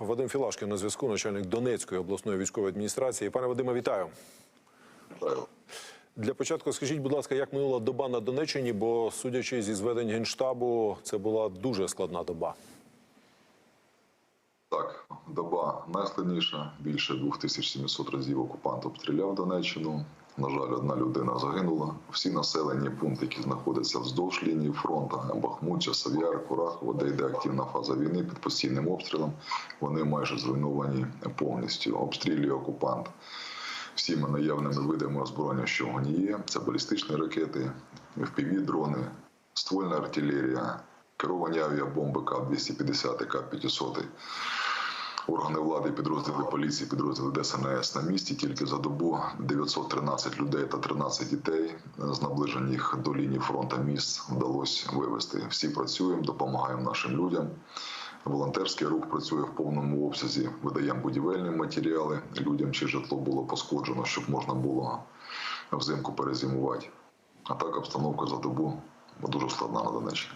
Вадим Філашкін на зв'язку, начальник Донецької обласної військової адміністрації. Пане Вадиме, вітаю. Для початку скажіть, будь ласка, як минула доба на Донеччині, бо судячи зі зведень генштабу, це була дуже складна доба. Доба найскладніша. Більше 2700 разів окупант обстріляв Донеччину. На жаль, одна людина загинула. Всі населені пункти, які знаходяться вздовж лінії фронту, Бахмут, Часов'яр, Курахово, де йде активна фаза війни під постійним обстрілом, вони майже зруйновані повністю. Обстрілює окупант всіма наявними видами озброєння, що в нього є. Це балістичні ракети, FPV-дрони, ствольна артилерія, керовані авіабомби КАП-250 і КАП-500. Органи влади, підрозділи поліції, підрозділи ДСНС на місці тільки за добу 913 людей та 13 дітей з наближених до лінії фронту міст вдалося вивезти. Всі працюємо, допомагаємо нашим людям. Волонтерський рух працює в повному обсязі. Видаємо будівельні матеріали людям, чи житло було пошкоджено, щоб можна було взимку перезимувати. А так обстановка за добу дуже складна на Донеччині.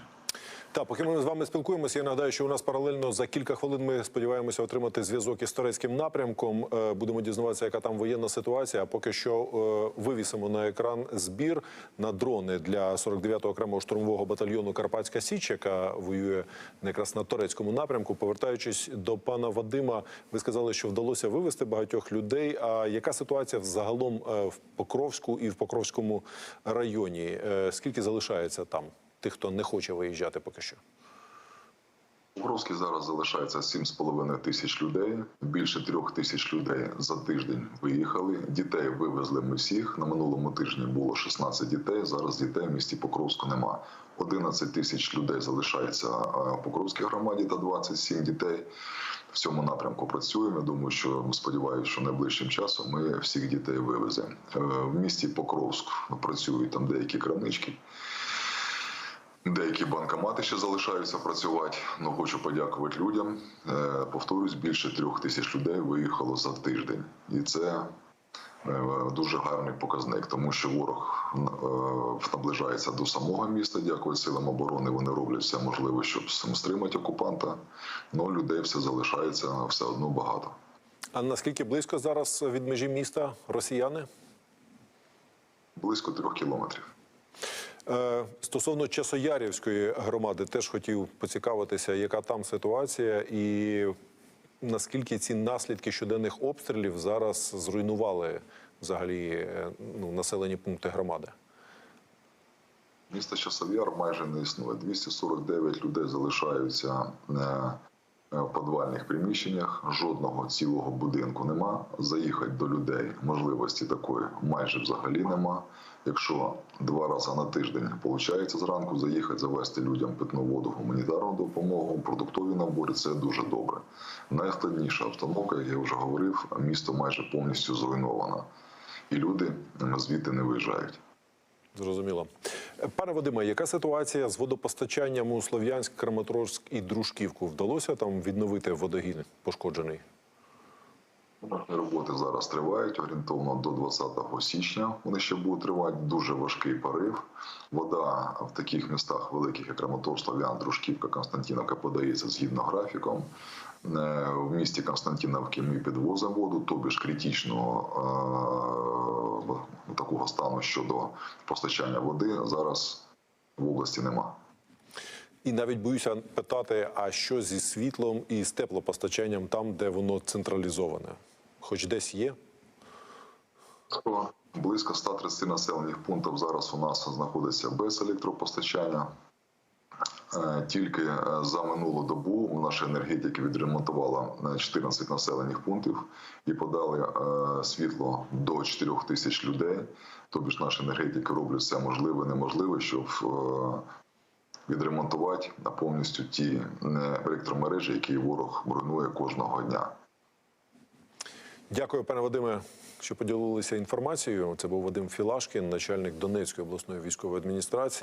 Так, поки ми з вами спілкуємося, я нагадаю, що у нас паралельно за кілька хвилин ми сподіваємося отримати зв'язок із турецьким напрямком. Е, Будемо дізнаватися, яка там воєнна ситуація. А поки що е, вивісимо на екран збір на дрони для 49-го окремого штурмового батальйону Карпатська Січ, яка воює якраз на турецькому напрямку. Повертаючись до пана Вадима, ви сказали, що вдалося вивезти багатьох людей. А яка ситуація взагалом е, в Покровську і в Покровському районі? Скільки залишається там? Тих, хто не хоче виїжджати поки що. У Покровській зараз залишається 7,5 тисяч людей. Більше трьох тисяч людей за тиждень виїхали. Дітей вивезли ми всіх. На минулому тижні було 16 дітей. Зараз дітей в місті Покровську нема. 11 тисяч людей залишається в Покровській громаді та 27 дітей. В цьому напрямку працюємо. Думаю, що сподіваюся, що найближчим часом ми всіх дітей вивеземо. Е, В місті Покровськ працюють там деякі крамнички. Деякі банкомати ще залишаються працювати. Ну хочу подякувати людям. Е, Повторюсь, більше трьох тисяч людей виїхало за тиждень, і це е, дуже гарний показник, тому що ворог е, наближається до самого міста. Дякую силам оборони. Вони роблять все можливе, щоб стримати окупанта. Ну людей все залишається все одно багато. А наскільки близько зараз від межі міста росіяни? Близько трьох кілометрів. Е, Стосовно Часоярівської громади, теж хотів поцікавитися, яка там ситуація, і наскільки ці наслідки щоденних обстрілів зараз зруйнували взагалі е, ну, населені пункти громади. Місто Часов'яр майже не існує. 249 людей залишаються е, в підвальних приміщеннях. Жодного цілого будинку нема. Заїхати до людей можливості такої майже взагалі нема. Якщо два рази на тиждень виходить зранку заїхати, завести людям питну воду, гуманітарну допомогу, продуктові набори це дуже добре. Найскладніша обстановка, як я вже говорив, місто майже повністю зруйновано, і люди звідти не виїжджають. Зрозуміло. Пане Вадиме, яка ситуація з водопостачанням у Слов'янськ, Краматорськ і Дружківку? Вдалося там відновити водогін пошкоджений? Роботи зараз тривають орієнтовно до 20 січня. Вони ще будуть тривати. Дуже важкий порив. Вода в таких містах великих, як Краматорськ, Слов'ян, Дружківка, Константиновка, подається згідно графіком. Е, В місті Константиновки ми підвозимо воду, тобі ж критичного е, такого стану щодо постачання води зараз в області нема. І навіть боюся питати, а що зі світлом і з теплопостачанням там, де воно централізоване? Хоч десь є? Близько 130 населених пунктів зараз у нас знаходиться без електропостачання. Е, Тільки е, за минулу добу у нашій енергетики відремонтувала е, 14 населених пунктів і подали е, світло до 4 тисяч людей. Тобто наші енергетики роблять все можливе, неможливе, щоб е, відремонтувати повністю ті е, електромережі, які ворог руйнує кожного дня. Дякую, пане Вадиме, що поділилися інформацією. Це був Вадим Філашкін, начальник Донецької обласної військової адміністрації.